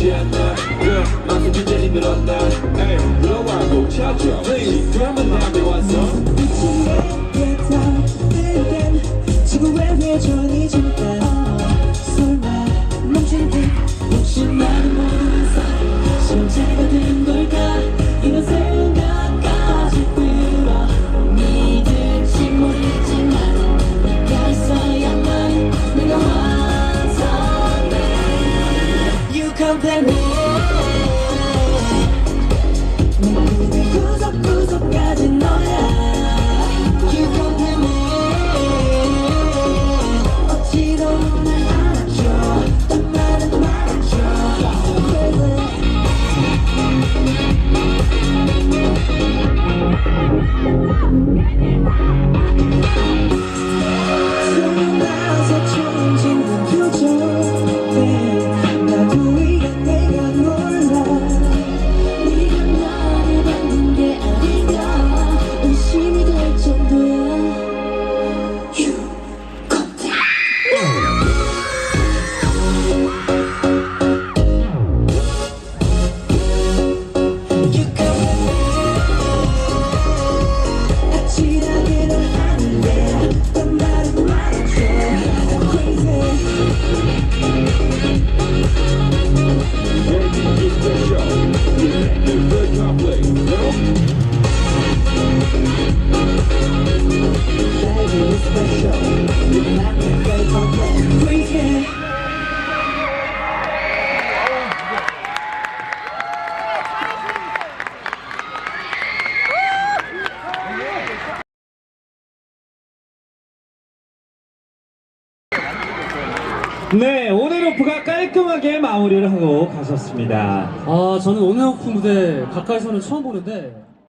보이지 않나? 그럼 마술이 때리는 어날 에이 불러와고 찾아. Please. 그러면 내앞에 왔어 미친 내 배달 내겐 지구 외에 something new. 네, 오네로프가 깔끔하게 마무리를 하고 가셨습니다. 아, 저는 오네로프 무대 가까이서는 처음 보는데